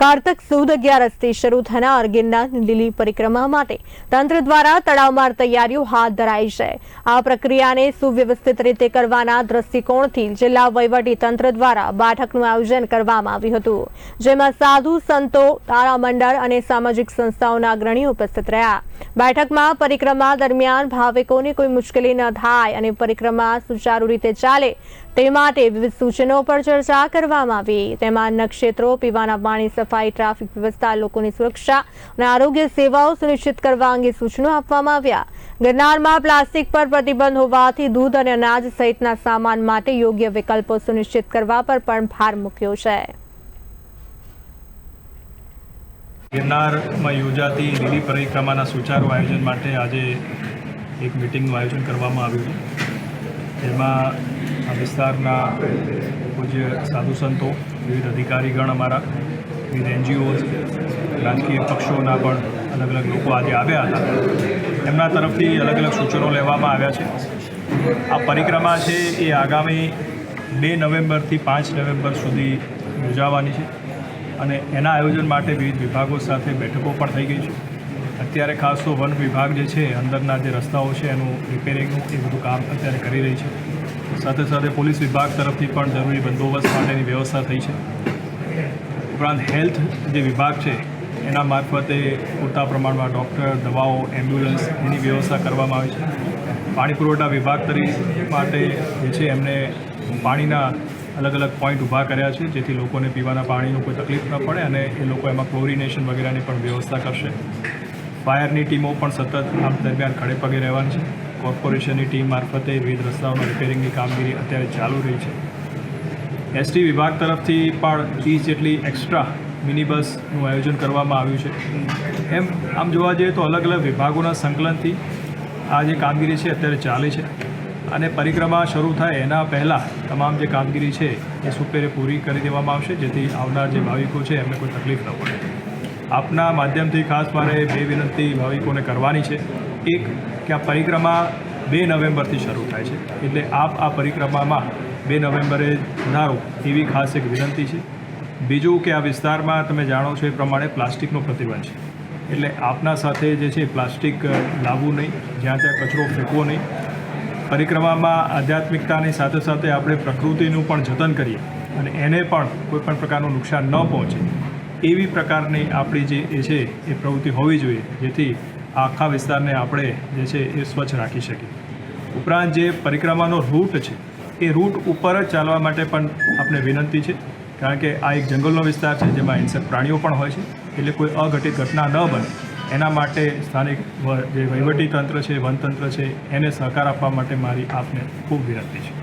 કારતક સુદ અગિયારસથી શરૂ થનાર ગિરનાર લીલી પરિક્રમા માટે તંત્ર દ્વારા તડામાર તૈયારીઓ હાથ ધરાઈ છે. આ પ્રક્રિયાને સુવ્યવસ્થિત રીતે કરવાના દ્રષ્ટિકોણથી જિલ્લા વહીવટી તંત્ર દ્વારા બેઠકનું આયોજન કરવામાં આવ્યું હતું, જેમાં સાધુ, સંતો તારામંડળ અને સામાજિક સંસ્થાઓના અગ્રણીઓ ઉપસ્થિત રહ્યા. બેઠકમાં પરિક્રમા દરમિયાન ભાવિકોને કોઈ મુશ્કેલી ન થાય અને પરિક્રમા સુચારુ રીતે ચાલે તે માટે વિવિધ સૂચનો પર ચર્ચા કરવામાં આવી. તેમાં નક્ષેત્રો, પીવાના પાણી સફાઈ, ટ્રાફિક વ્યવસ્થા, લોકોની સુરક્ષા અને આરોગ્ય સેવાઓ સુનિશ્ચિત કરવા અંગે સૂચનો આપવામાં આવ્યા. ગિરનારમાં પ્લાસ્ટિક પર પ્રતિબંધ હોવાથી દૂધ અને અનાજ સહિતના સામાન માટે યોગ્ય વિકલ્પો સુનિશ્ચિત કરવા પર પણ ભાર મૂક્યો છે. ગિરનારમાં યોજાતી લીલી પરિક્રમાના સુચારુ આયોજન માટે આજે એક મિટિંગનું આયોજન કરવામાં આવ્યું છે. જેમાં આ વિસ્તારના પૂજ્ય સાધુ સંતો, વિવિધ અધિકારીગણ અમારા વિવિધ એનજીઓઝ રાજકીય પક્ષોના પણ અલગ અલગ લોકો આજે આવ્યા હતા. એમના તરફથી અલગ અલગ સૂચનો લેવામાં આવ્યા છે. આ પરિક્રમા છે એ આગામી બે નવેમ્બરથી પાંચ નવેમ્બર સુધી યોજાવાની છે અને એના આયોજન માટે વિવિધ વિભાગો સાથે બેઠકો પણ થઈ ગઈ છે. અત્યારે ખાસ તો વન વિભાગ જે છે, અંદરના જે રસ્તાઓ છે, એનું રિપેરિંગનું એ બધું કામ અત્યારે કરી રહી છે. સાથે સાથે પોલીસ વિભાગ તરફથી પણ જરૂરી બંદોબસ્ત માટેની વ્યવસ્થા થઈ છે. ઉપરાંત હેલ્થ જે વિભાગ છે, એના મારફતે પૂરતા પ્રમાણમાં ડૉક્ટર, દવાઓ, એમ્બ્યુલન્સ એની વ્યવસ્થા કરવામાં આવી છે. પાણી પુરવઠા વિભાગ તરીકે માટે જે છે, એમને પાણીના અલગ અલગ પોઈન્ટ ઊભા કર્યા છે, જેથી લોકોને પીવાના પાણીનું કોઈ તકલીફ ન પડે અને એ લોકો એમાં ક્લોરિનેશન વગેરેની પણ વ્યવસ્થા કરશે. ફાયરની ટીમો પણ સતત આમ દરમિયાન ખડે પગે રહેવાની છે. કોર્પોરેશનની ટીમ મારફતે વિવિધ રસ્તાઓના રિપેરિંગની કામગીરી અત્યારે ચાલુ રહી છે. એસટી વિભાગ તરફથી પણ ત્રીસ જેટલી એક્સ્ટ્રા મિની બસનું આયોજન કરવામાં આવ્યું છે. એમ, આમ જોવા જઈએ તો અલગ અલગ વિભાગોના સંકલનથી આ જે કામગીરી છે અત્યારે ચાલે છે. અને પરિક્રમા શરૂ થાય એના પહેલાં તમામ જે કામગીરી છે એ સુપેરે પૂરી કરી દેવામાં આવશે, જેથી આવનાર જે ભાવિકો છે એમને કોઈ તકલીફ ન પડે. આપના માધ્યમથી ખાસ મારે બે વિનંતી ભાવિકોને કરવાની છે. એક, કે આ પરિક્રમા બે નવેમ્બરથી શરૂ થાય છે. એટલે આપ આ પરિક્રમામાં બે નવેમ્બરે ધારો એવી ખાસ એક વિનંતી છે. બીજું કે આ વિસ્તારમાં તમે જાણો છો એ પ્રમાણે પ્લાસ્ટિકનો પ્રતિબંધ છે. એટલે આપના સાથે જે છે પ્લાસ્ટિક લાવવું નહીં, જ્યાં ત્યાં કચરો ફેંકવો નહીં. પરિક્રમામાં આધ્યાત્મિકતાની સાથે સાથે આપણે પ્રકૃતિનું પણ જતન કરીએ અને એને પણ કોઈપણ પ્રકારનું નુકસાન ન પહોંચે. એવી પ્રકારની આપણી જે, એ છે, એ પ્રવૃત્તિ હોવી જોઈએ, જેથી આખા વિસ્તારને આપણે જે છે એ સ્વચ્છ રાખી શકીએ. ઉપરાંત જે પરિક્રમાનો રૂટ છે એ રૂટ ઉપર જ ચાલવા માટે પણ આપણે વિનંતી છે. કારણ કે આ એક જંગલનો વિસ્તાર છે, જેમાં હિંસક પ્રાણીઓ પણ હોય છે. એટલે કોઈ અઘટિત ઘટના ન બને. એના માટે સ્થાનિક જે વહીવટી તંત્ર છે, વનતંત્ર છે, એને સહકાર આપવા માટે મારી આપને ખૂબ વિનંતી છે.